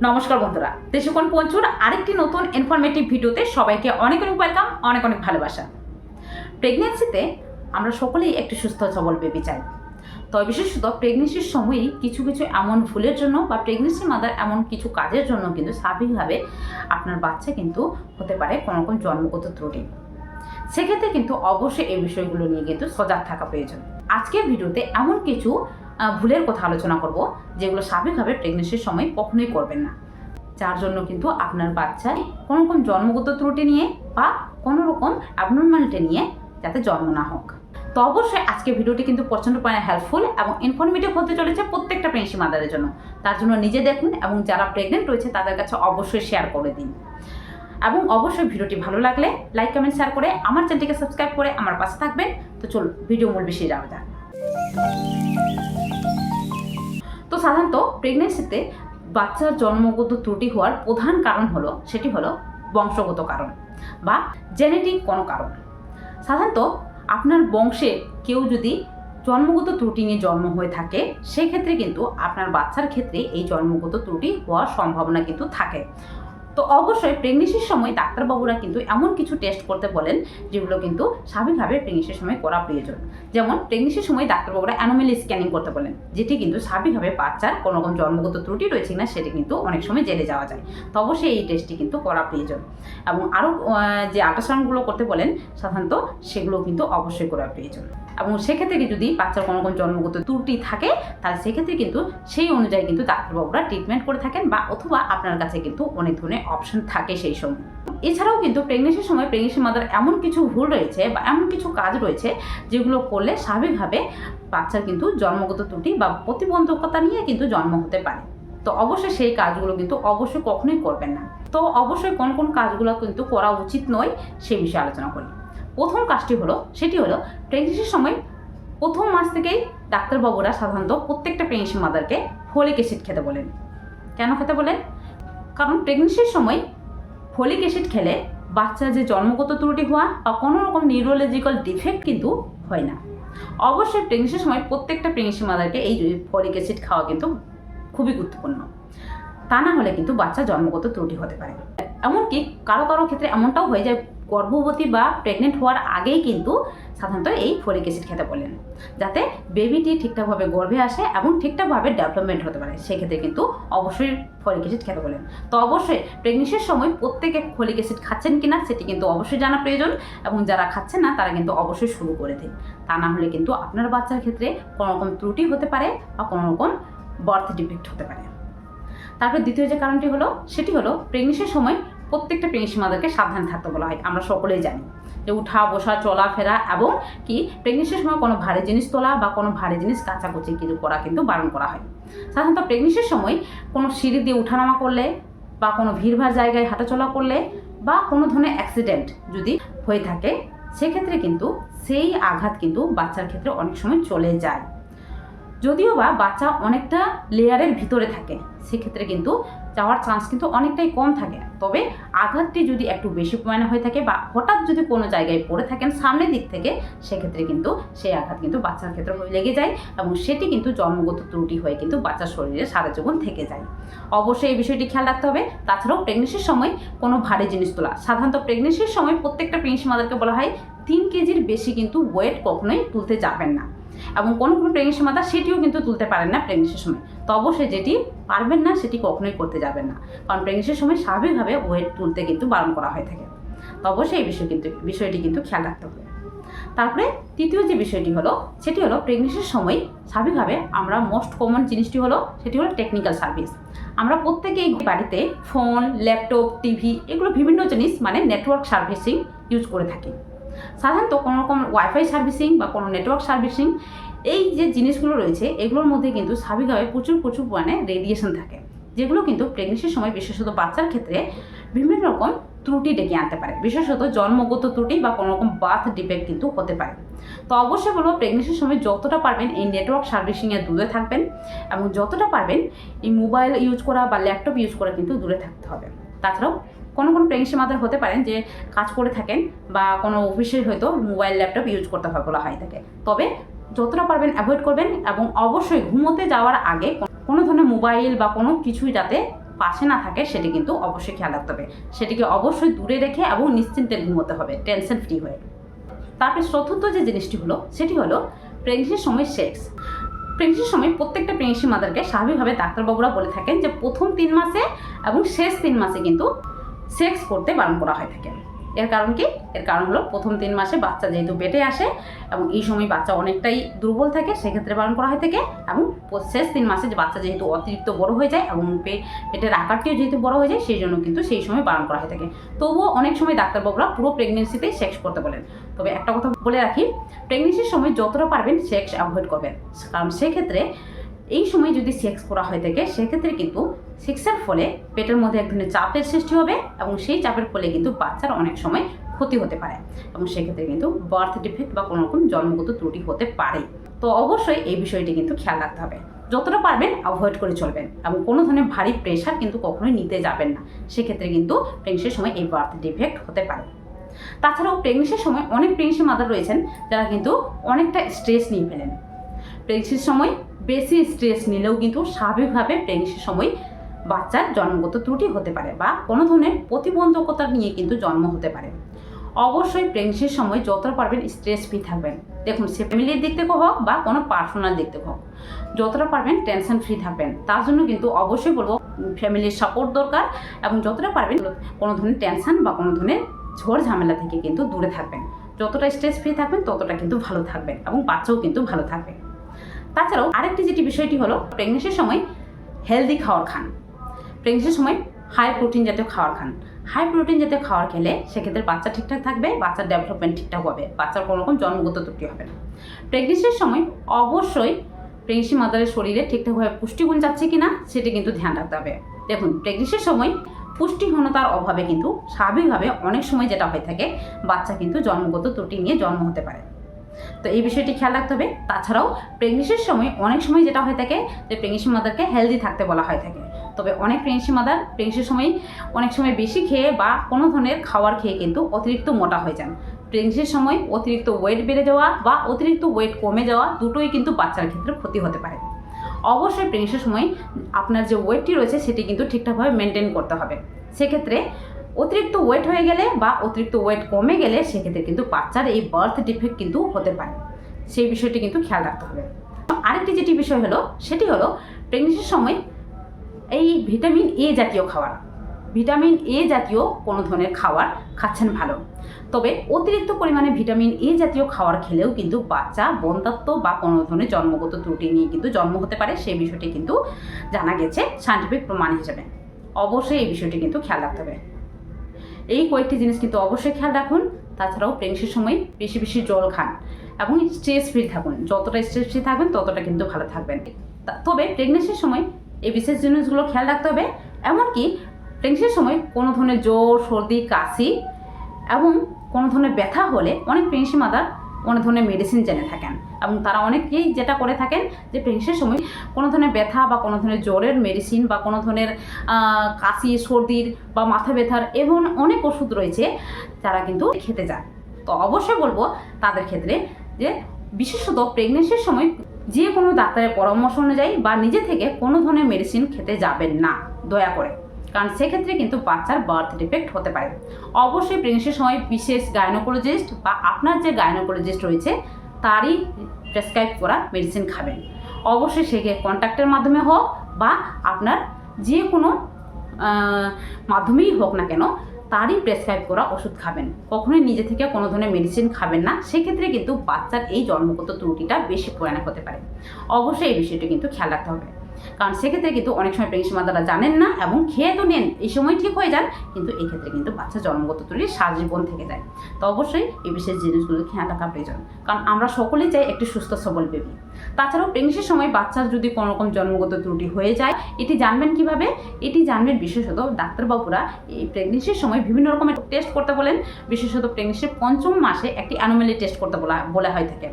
নমস্কার বন্ধুরা, দেশকোণ পঞ্চুর আরেকটি নতুন ইনফরমেটিভ ভিডিওতে সবাইকে অনেক অনেক ওয়েলকাম অনেক অনেক ভালোবাসা। প্রেগনেন্সিতে আমরা সকলেই একটি সুস্থ সবল বেবি চাই। তবে বিশেষত প্রেগনেন্সির সময়ই কিছু কিছু এমন ভুলের জন্য বা প্রেগনেন্সি মাদার এমন কিছু কাজের জন্য কিন্তু স্বাভাবিকভাবে আপনার বাচ্চা কিন্তু হতে পারে কোনো রকম জন্মগত ত্রুটি। সেক্ষেত্রে কিন্তু অবশ্যই এই বিষয়গুলো নিয়ে কিন্তু সজাগ থাকা প্রয়োজন। আজকের ভিডিওতে এমন কিছু ভুলের কথা আলোচনা করব, যেগুলো স্বাভাবিকভাবে প্রেগনেন্সির সময় কখনোই করবেন না। যার জন্য কিন্তু আপনার বাচ্চায় কোনো রকম জন্মগত ত্রুটি নিয়ে বা কোনো রকম অ্যাবনর্মালিটি নিয়ে যাতে জন্ম না হোক। তো অবশ্যই আজকে ভিডিওটি কিন্তু প্রচণ্ড পরিমাণে হেল্পফুল এবং ইনফরমেটিভ হতে চলেছে প্রত্যেকটা প্রেগনেন্সি মাদারের জন্য। তার জন্য নিজে দেখুন এবং যারা প্রেগনেন্ট রয়েছে তাদের কাছে অবশ্যই শেয়ার করে দিন। এবং অবশ্যই ভিডিওটি ভালো লাগলে লাইক কমেন্ট শেয়ার করে আমার চ্যানেলটিকে সাবস্ক্রাইব করে আমার পাশে থাকবেন। তো চলুন ভিডিও মূল বেশি যাওয়া যাক। সাধারণত প্রেগনেন্সিতে বাচ্চার জন্মগত ত্রুটি হওয়ার প্রধান কারণ হলো, সেটি হলো বংশগত কারণ বা জেনেটিক কোনো কারণ। সাধারণত আপনার বংশে কেউ যদি জন্মগত ত্রুটি নিয়ে জন্ম হয়ে থাকে, সেক্ষেত্রে কিন্তু আপনার বাচ্চার ক্ষেত্রে এই জন্মগত ত্রুটি হওয়ার সম্ভাবনা কিন্তু থাকে। তো অবশ্যই প্রেগনেন্সির সময় ডাক্তারবাবুরা কিন্তু এমন কিছু টেস্ট করতে বলেন, যেগুলো কিন্তু স্বাভাবিকভাবে প্রেগনেন্সির সময় করা প্রয়োজন। যেমন প্রেগনেন্সির সময় ডাক্তারবাবুরা অ্যানোমেলি স্ক্যানিং করতে বলেন, যেটি কিন্তু স্বাভাবিকভাবে বাচ্চার কোনো রকম জন্মগত ত্রুটি রয়েছে কিনা সেটি কিন্তু অনেক সময় জেনে যাওয়া যায়। তো অবশ্যই এই টেস্টটি কিন্তু করা প্রয়োজন। এবং আরও যে আল্ট্রাসাউন্ডগুলো করতে বলেন, সাধারণত সেগুলো কিন্তু অবশ্যই করা প্রয়োজন। এবং সেক্ষেত্রে যদি বাচ্চার কোনো রকম জন্মগত ত্রুটি থাকে, তাহলে সেক্ষেত্রে কিন্তু সেই অনুযায়ী কিন্তু ডাক্তারবাবুরা ট্রিটমেন্ট করে থাকেন বা অথবা আপনার কাছে কিন্তু অনেক ধরনের অপশন থাকে সেই সময়। এছাড়াও কিন্তু প্রেগনেন্সির সময় প্রেগনেন্সি মাদার এমন কিছু ভুল রয়েছে বা এমন কিছু কাজ রয়েছে যেগুলো করলে স্বাভাবিকভাবে বাচ্চার কিন্তু জন্মগত ত্রুটি বা প্রতিবন্ধকতা নিয়ে কিন্তু জন্ম হতে পারে। তো অবশ্যই সেই কাজগুলো কিন্তু অবশ্যই কখনোই করবেন না। তো অবশ্যই কোন কোন কাজগুলো কিন্তু করা উচিত নয় সে বিষয়ে আলোচনা করি। প্রথম কাজটি হলো, সেটি হলো প্রেগনেন্সির সময় প্রথম মাস থেকেই ডাক্তারবাবুরা সাধারণত প্রত্যেকটা প্রেগনেন্সি মাদারকে ফলিক অ্যাসিড খেতে বলেন। কেন খেতে বলেন? কারণ প্রেগনেন্সির সময় ফলিক অ্যাসিড খেলে বাচ্চার যে জন্মগত ত্রুটি হওয়া বা কোনো রকম নিউরোলজিক্যাল ডিফেক্ট কিন্তু হয় না। অবশ্যই প্রেগনেন্সির সময় প্রত্যেকটা প্রেগনেন্সি মাদারকে এই ফলিক অ্যাসিড খাওয়া কিন্তু খুবই গুরুত্বপূর্ণ। তা না হলে কিন্তু বাচ্চা জন্মগত ত্রুটি হতে পারে। এমনকি কারও কারও ক্ষেত্রে এমনটাও হয়ে যায় গর্ভবতী বা প্রেগনেন্ট হওয়ার আগেই কিন্তু সাধারণত এই ফলিক অ্যাসিড খেতে বলেন, যাতে বেবিটি ঠিকঠাকভাবে গর্ভে আসে এবং ঠিকঠাকভাবে ডেভেলপমেন্ট হতে পারে। সেক্ষেত্রে কিন্তু অবশ্যই ফলিক অ্যাসিড খেতে বলেন। তো অবশ্যই প্রেগনেন্সির সময় প্রত্যেকে ফলিক অ্যাসিড খাচ্ছেন কি না সেটি কিন্তু অবশ্যই জানা প্রয়োজন এবং যারা খাচ্ছেন না, তারা কিন্তু অবশ্যই শুরু করে দিন। তা না হলে কিন্তু আপনার বাচ্চার ক্ষেত্রে কোনো রকম ত্রুটি হতে পারে বা কোনো রকম বার্থ ডিফেক্ট হতে পারে। তারপর দ্বিতীয় যে কারণটি হলো, সেটি হলো প্রেগনেন্সির সময় প্রত্যেকটা প্রেগনেন্সি মাদারকে সাবধান থাকতে বলা হয়, আমরা সকলেই জানি। যে উঠা, বসা চলাফেরা এবং কি প্রেগনেন্সির সময় কোনো ভারী জিনিস তোলা বা কোনো ভারী জিনিস কাচাকুচি কিছু করা কিন্তু বারণ করা হয়। সাধারণত প্রেগনেন্সির সময় কোনো সিঁড়ি দিয়ে উঠানামা করলে বা কোনো ভিড়ভাড় জায়গায় হাঁটাচলা করলে বা কোনো ধরনের অ্যাক্সিডেন্ট যদি হয়ে থাকে, সেক্ষেত্রে কিন্তু সেই আঘাত কিন্তু বাচ্চার ক্ষেত্রে অনেক সময় চলে যায়। যদিও বা বাচ্চা অনেকটা লেয়ারের ভিতরে থাকে, সেক্ষেত্রে কিন্তু যাওয়ার চান্স কিন্তু অনেকটাই কম থাকে। তবে আঘাতটি যদি একটু বেশি পরিমাণে হয়ে থাকে বা হঠাৎ যদি কোনো জায়গায় পড়ে থাকেন সামনের দিক থেকে, সেক্ষেত্রে কিন্তু সেই আঘাত কিন্তু বাচ্চার ক্ষেত্রে হয়ে লেগে যায় এবং সেটি কিন্তু জন্মগত ত্রুটি হয়ে কিন্তু বাচ্চার শরীরে সারা জীবন থেকে যায়। অবশ্যই এই বিষয়টি খেয়াল রাখতে হবে। তাছাড়াও প্রেগনেন্সির সময় কোনো ভারী জিনিস তোলা। সাধারণত প্রেগনেন্সির সময় প্রত্যেকটা প্রেগনেন্সি মাদারকে বলা হয় তিন কেজির বেশি কিন্তু ওয়েট কখনোই তুলতে যাবেন না। এবং কোনো কোনো প্রেগনেন্সি মাতা সেটিও কিন্তু তুলতে পারেন না প্রেগনেন্সির সময়। তো অবশ্যই যেটি পারবেন না, সেটি কখনোই করতে যাবেন না। কারণ প্রেগনেন্সির সময় স্বাভাবিকভাবে ওয়েট তুলতে কিন্তু বারণ করা হয়ে থাকে। তো অবশ্যই এই বিষয় কিন্তু, বিষয়টি কিন্তু খেয়াল রাখতে হবে। তারপরে তৃতীয় যে বিষয়টি হলো, সেটি হলো প্রেগনেন্সির সময় স্বাভাবিকভাবে আমরা মোস্ট কমন জিনিসটি হলো, সেটি হলো টেকনিক্যাল সার্ভিস আমরা প্রত্যেকেই বাড়িতে ফোন ল্যাপটপ টিভি এগুলো বিভিন্ন জিনিস মানে নেটওয়ার্ক সার্ভিসিং ইউজ করে থাকি। সাধারণত কোনো রকম ওয়াইফাই সার্ভিসিং বা কোনো নেটওয়ার্ক সার্ভিসিং এই যে জিনিসগুলো রয়েছে, এগুলোর মধ্যে কিন্তু স্বাভাবিকভাবে প্রচুর প্রচুর পরিমাণে রেডিয়েশন থাকে, যেগুলো কিন্তু প্রেগনেন্সির সময় বিশেষত বাচ্চার ক্ষেত্রে বিভিন্ন রকম ত্রুটি ডেকে আনতে পারে। বিশেষত জন্মগত ত্রুটি বা কোনো রকম বাথ ডিফেক্ট কিন্তু হতে পারে। তো অবশ্যই বলব প্রেগনেন্সির সময় যতটা পারবেন এই নেটওয়ার্ক সার্ভিসিংয়ে দূরে থাকবেন এবং যতটা পারবেন এই মোবাইল ইউজ করা বা ল্যাপটপ ইউজ করা কিন্তু দূরে থাকতে হবে। তাছাড়াও কোনো কোনো প্রেগনেন্সি মাদার হতে পারেন যে কাজ করে থাকেন বা কোনো অফিসে হয়তো মোবাইল, ল্যাপটপ ইউজ করতে হয় বলা হয় থাকে তবে যতটা পারবেন অ্যাভয়েড করবেন এবং অবশ্যই ঘুমোতে যাওয়ার আগে কোনো ধরনের মোবাইল বা কোনো কিছুই যাতে পাশে না থাকে সেটি কিন্তু অবশ্যই খেয়াল রাখতে হবে। সেটিকে অবশ্যই দূরে রেখে এবং নিশ্চিন্তে ঘুমোতে হবে টেনশন ফ্রি হয়ে। তারপরে চতুর্থ যে জিনিসটি হলো, সেটি হলো প্রেগনেন্সির সময় সেক্স প্রেগনেন্সির সময় প্রত্যেকটা প্রেগনেন্সি মাদারকে স্বাভাবিকভাবে ডাক্তারবাবুরা বলে থাকেন যে প্রথম তিন মাসে এবং শেষ তিন মাসে কিন্তু সেক্স করতে বারণ করা হয় থাকে। এর কারণ কি? এর কারণ হলো প্রথম তিন মাসে বাচ্চা যেহেতু পেটে আসে এবং এই সময় বাচ্চা অনেকটাই দুর্বল থাকে, সেক্ষেত্রে বারণ করা হয় থাকে এবং শেষ তিন মাসে যে বাচ্চা যেহেতু অতিরিক্ত বড় হয়ে যায় এবং পেটের আকারটিও যেহেতু বড় হয়ে যায়, সেই জন্য কিন্তু সেই সময় বারণ করা হয়ে থাকে। তবুও অনেক সময় ডাক্তারবাবুরা পুরো প্রেগনেন্সিতেই সেক্স করতে বলেন। তবে একটা কথা বলে রাখি প্রেগনেন্সির সময় যতটা পারবেন সেক্স অ্যাভয়েড করবেন। কারণ সেক্ষেত্রে এই সময় যদি সেক্স করা হয়ে থাকে, সেক্ষেত্রে কিন্তু সেক্সের ফলে পেটের মধ্যে এক ধরনের চাপের সৃষ্টি হবে এবং সেই চাপের ফলে কিন্তু বাচ্চার অনেক সময় ক্ষতি হতে পারে এবং সেক্ষেত্রে কিন্তু বার্থ ডিফেক্ট বা কোনো রকম জন্মগত ত্রুটি হতে পারে। তো অবশ্যই এই বিষয়টি কিন্তু খেয়াল রাখতে হবে। যতটা পারবেন অ্যাভয়েড করে চলবেন এবং কোনো ধরনের ভারী প্রেশার কিন্তু কখনোই নিতে যাবেন না। সেক্ষেত্রে কিন্তু প্রেগনেন্সির সময় এই বার্থ ডিফেক্ট হতে পারে। তাছাড়াও প্রেগনেন্সির সময় অনেক প্রেগনেন্সি মাদার রয়েছেন যারা কিন্তু অনেকটা স্ট্রেস নিয়ে ফেলেন। প্রেগনেন্সির সময় বেশি স্ট্রেস নিলেও কিন্তু স্বাভাবিকভাবে প্রেগনেন্সির সময় বাচ্চার জন্মগত ত্রুটি হতে পারে বা কোনো ধরনের প্রতিবন্ধকতা নিয়ে কিন্তু জন্ম হতে পারে। অবশ্যই প্রেগনেন্সির সময় যতটা পারবেন স্ট্রেস ফ্রি থাকবেন। দেখুন, সে ফ্যামিলির দিক থেকে হোক বা কোনো পার্সোনাল দিক থেকে হোক, যতটা পারবেন টেনশন ফ্রি থাকবেন। তার জন্য কিন্তু অবশ্যই বলব ফ্যামিলির সাপোর্ট দরকার এবং যতটা পারবেন কোনো ধরনের টেনশন বা কোনো ধরনের ঝড় ঝামেলা থেকে কিন্তু দূরে থাকবেন। যতটা স্ট্রেস ফ্রি থাকবেন, ততটা কিন্তু ভালো থাকবেন এবং বাচ্চাও কিন্তু ভালো থাকবে। তাছাড়াও আরেকটি যেটি বিষয়টি হলো প্রেগনেন্সির সময় হেলদি খাওয়ার খান। প্রেগনেন্সির সময় হাই প্রোটিন জাতীয় খাবার খান। হাই প্রোটিন জাতীয় খাবার খেলে সেক্ষেত্রে বাচ্চা ঠিকঠাক থাকবে, বাচ্চার ডেভেলপমেন্ট ঠিকঠাক হবে, বাচ্চার কোনো রকম জন্মগত ত্রুটি হবে না। প্রেগনেন্সির সময় অবশ্যই প্রেগনেন্সি মাদারের শরীরে ঠিকঠাকভাবে পুষ্টিগুণ যাচ্ছে কি না সেটি কিন্তু ধ্যান রাখতে হবে। দেখুন প্রেগনেন্সির সময় পুষ্টিহীনতার অভাবে কিন্তু স্বাভাবিকভাবে অনেক সময় যেটা হয়ে থাকে, বাচ্চা কিন্তু জন্মগত ত্রুটি নিয়ে জন্ম হতে পারে। তো এই বিষয়টি খেয়াল রাখতে হবে। তাছাড়াও প্রেগনেন্সির সময় অনেক সময় যেটা হয়ে থাকে যে প্রেগনেন্সি মাদারকে হেলদি থাকতে বলা হয়ে থাকে। তবে অনেক প্রেগনেন্সি মাদার প্রেগনেন্সির সময় অনেক সময় বেশি খেয়ে বা কোনো ধরনের খাবার খেয়ে কিন্তু অতিরিক্ত মোটা হয়ে যান। প্রেগনেন্সির সময় অতিরিক্ত ওয়েট বেড়ে যাওয়া বা অতিরিক্ত ওয়েট কমে যাওয়া দুটোই কিন্তু বাচ্চার ক্ষেত্রে ক্ষতি হতে পারে। অবশ্যই প্রেগনেন্সির সময় আপনার যে ওয়েটটি রয়েছে সেটি কিন্তু ঠিকঠাকভাবে মেনটেন করতে হবে। সেক্ষেত্রে অতিরিক্ত ওয়েট হয়ে গেলে বা অতিরিক্ত ওয়েট কমে গেলে সেক্ষেত্রে কিন্তু বাচ্চার এই বার্থ ডিফেক্ট কিন্তু হতে পারে। সেই বিষয়টি কিন্তু খেয়াল রাখতে হবে। আরেকটি যেটি বিষয় হলো, সেটি হলো প্রেগনেন্সির সময় এই ভিটামিন এ জাতীয় খাবার। ভিটামিন এ জাতীয় কোনো ধরনের খাবার খাচ্ছেন ভালো। তবে অতিরিক্ত পরিমাণে ভিটামিন এ জাতীয় খাবার খেলেও কিন্তু বাচ্চা বন্ধাত্ম বা কোনো ধরনের জন্মগত ত্রুটি নিয়ে কিন্তু জন্ম হতে পারে, সেই বিষয়টি কিন্তু জানা গেছে সায়েন্টিফিক প্রমাণ হিসেবে। অবশ্যই এই বিষয়টি কিন্তু খেয়াল রাখতে হবে। এই কয়েকটি জিনিস কিন্তু অবশ্যই খেয়াল রাখুন, তাছাড়াও প্রেগনেন্সির সময় বেশি বেশি জল খান এবং স্ট্রেস ফ্রি থাকুন। যতটা স্ট্রেস ফ্রি থাকবেন, ততটা কিন্তু ভালো থাকবেন। তবে প্রেগনেন্সির সময় এই বিশেষ জিনিসগুলো খেয়াল রাখতে হবে। এমনকি প্রেগনেন্সির সময় কোনো ধরনের জ্বর, সর্দি, কাশি এবং কোনো ধরনের ব্যথা হলে অনেক প্রেগনেন্সি মাদার অনেক ধরনের মেডিসিন জেনে থাকেন এবং তারা অনেকেই যেটা করে থাকেন যে প্রেগনেন্সির সময় কোনো ধরনের ব্যথা বা কোনো ধরনের জ্বরের মেডিসিন বা কোনো ধরনের কাশি সর্দির বা মাথা ব্যথার এবং অনেক ওষুধ রয়েছে তারা কিন্তু খেতে যান তো অবশ্যই বলব তাদের ক্ষেত্রে যে বিশেষত প্রেগনেন্সির সময় যে কোনো ডাক্তারের পরামর্শ অনুযায়ী বা নিজে থেকে কোনো ধরনের মেডিসিন খেতে যাবেন না, দয়া করে। কারণ সেক্ষেত্রে কিন্তু বাচ্চার বার্থ ডিফেক্ট হতে পারে। অবশ্যই প্রেগনেন্সির সময় বিশেষ গাইনোকোলজিস্ট বা আপনার যে গাইনোকোলজিস্ট রয়েছে, তারই প্রেসক্রাইব করা মেডিসিন খাবেন। অবশ্যই সে কন্ট্যাক্টের মাধ্যমে হোক বা আপনার যে কোনো মাধ্যমেই হোক না কেন তারই প্রেসক্রাইব করা ওষুধ খাবেন। কখনোই নিজে থেকে কোনো ধরনের মেডিসিন খাবেন না। সেক্ষেত্রে কিন্তু বাচ্চার এই জন্মগত ত্রুটিটা বেশি পরিমাণে হতে পারে। অবশ্যই এই বিষয়টি কিন্তু খেয়াল রাখতে হবে। কারণ সেক্ষেত্রে কিন্তু অনেক সময় প্রেগনেন্সি মাতারা জানেন না এবং খেয়ে তো নেন, এই সময় ঠিক হয়ে যান, কিন্তু এই ক্ষেত্রে কিন্তু বাচ্চা জন্মগত ত্রুটি সারাজীবন থেকে যায়। তো অবশ্যই এই বিশেষ জিনিসগুলো খেয়াল রাখা প্রয়োজন। কারণ আমরা সকলেই চাই একটি সুস্থ সবল বেবি তাছাড়াও প্রেগনেন্সির সময় বাচ্চার যদি কোনো রকম জন্মগত ত্রুটি হয়ে যায়, এটি জানবেন কীভাবে? এটি জানবেন বিশেষত ডাক্তারবাবুরা এই প্রেগনেন্সির সময় বিভিন্ন রকমের টেস্ট করতে বলেন। বিশেষত প্রেগনেন্সির পঞ্চম মাসে একটি অ্যানোমালি টেস্ট করতে বলা বলা হয়ে থাকে।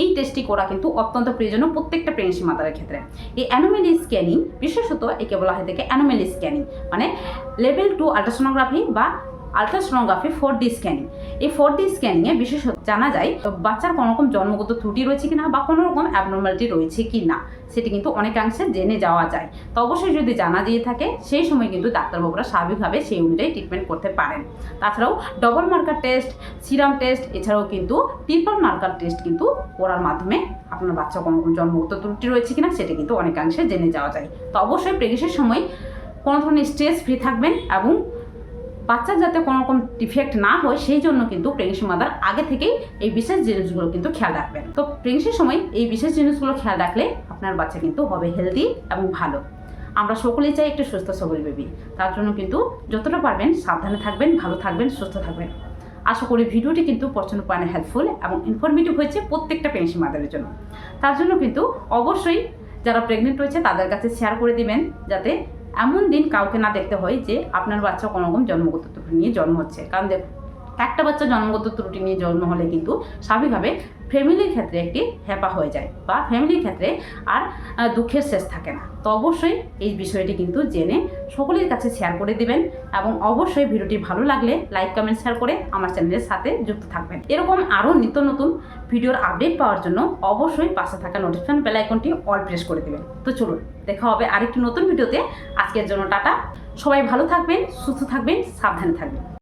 এই টেস্টটি করা কিন্তু অত্যন্ত প্রয়োজনীয় প্রত্যেকটা প্রেগনেন্সি মাতারের ক্ষেত্রে। এই অ্যানোমালি স্ক্যানিং বিশেষত একে বলা হয়ে থাকে অ্যানোমেলি স্ক্যানিং মানে লেভেল টু আল্ট্রাসোনোগ্রাফি বা আলট্রাসোনোগ্রাফি ফোর ডি স্ক্যানিং। এই ফোর ডি স্ক্যানিংয়ে বিশেষ জানা যায়, বাচ্চার কোনো রকম জন্মগত ত্রুটি রয়েছে কি না বা কোনো রকম অ্যাবনর্মালিটি রয়েছে কি না সেটি কিন্তু অনেকাংশে জেনে যাওয়া যায়। তো অবশ্যই যদি জানা দিয়ে থাকে, সেই সময় কিন্তু ডাক্তারবাবুরা স্বাভাবিকভাবে সেই অনুযায়ী ট্রিটমেন্ট করতে পারেন। তাছাড়াও double marker test serum test এছাড়াও কিন্তু ট্রিপল মার্কার টেস্ট কিন্তু করার মাধ্যমে আপনার বাচ্চা কোনো রকম জন্মগত ত্রুটি রয়েছে কিনা, সেটা কিন্তু অনেকাংশে জেনে যাওয়া যায়। তো অবশ্যই প্রেগনেন্সির সময় কোনো ধরনের স্ট্রেস ফ্রি থাকবেন এবং বাচ্চার যাতে কোনো রকম ডিফেক্ট না হয়, সেই জন্য কিন্তু প্রেগনেন্সি মাদার আগে থেকেই এই বিশেষ জিনিসগুলো কিন্তু খেয়াল রাখবেন। তো প্রেগনেন্সির সময় এই বিশেষ জিনিসগুলো খেয়াল রাখলে আপনার বাচ্চা কিন্তু হবে হেলদি এবং ভালো। আমরা সকলেই চাই একটু সুস্থ সবল বেবি তার জন্য কিন্তু যতটা পারবেন সাবধানে থাকবেন, ভালো থাকবেন, সুস্থ থাকবেন। আশা করি ভিডিওটি কিন্তু প্রচণ্ড পরিমাণে হেল্পফুল এবং ইনফরমেটিভ হয়েছে প্রত্যেকটা প্রেগনেন্সি মাদারের জন্য। তার জন্য কিন্তু অবশ্যই যারা প্রেগনেন্ট রয়েছে তাদের কাছে শেয়ার করে দিবেন, যাতে এমন দিন কাউকে না দেখতে হয় যে আপনার বাচ্চা কোনোরকম জন্মগত ত্রুটি নিয়ে জন্ম হচ্ছে। কারণ দেখ একটা বাচ্চা জন্মগত ত্রুটি নিয়ে জন্ম হলে কিন্তু স্বাভাবিকভাবে ফ্যামিলির ক্ষেত্রে একটি হ্যাপা হয়ে যায় বা ফ্যামিলির ক্ষেত্রে আর দুঃখের শেষ থাকে না। তো অবশ্যই এই বিষয়টি কিন্তু জেনে সকলের কাছে শেয়ার করে দিবেন এবং অবশ্যই ভিডিওটি ভালো লাগলে লাইক কমেন্ট শেয়ার করে আমার চ্যানেলের সাথে যুক্ত থাকবেন। এরকম আরও নিত্য নতুন ভিডিওর আপডেট পাওয়ার জন্য অবশ্যই পাশে থাকা নোটিফিকেশন বেল আইকনটি অল প্রেস করে দেবেন। তো চলুন, দেখা হবে আরেকটি নতুন ভিডিওতে। আজকের জন্য টাটা। সবাই ভালো থাকবেন, সুস্থ থাকবেন, সাবধানে থাকবেন।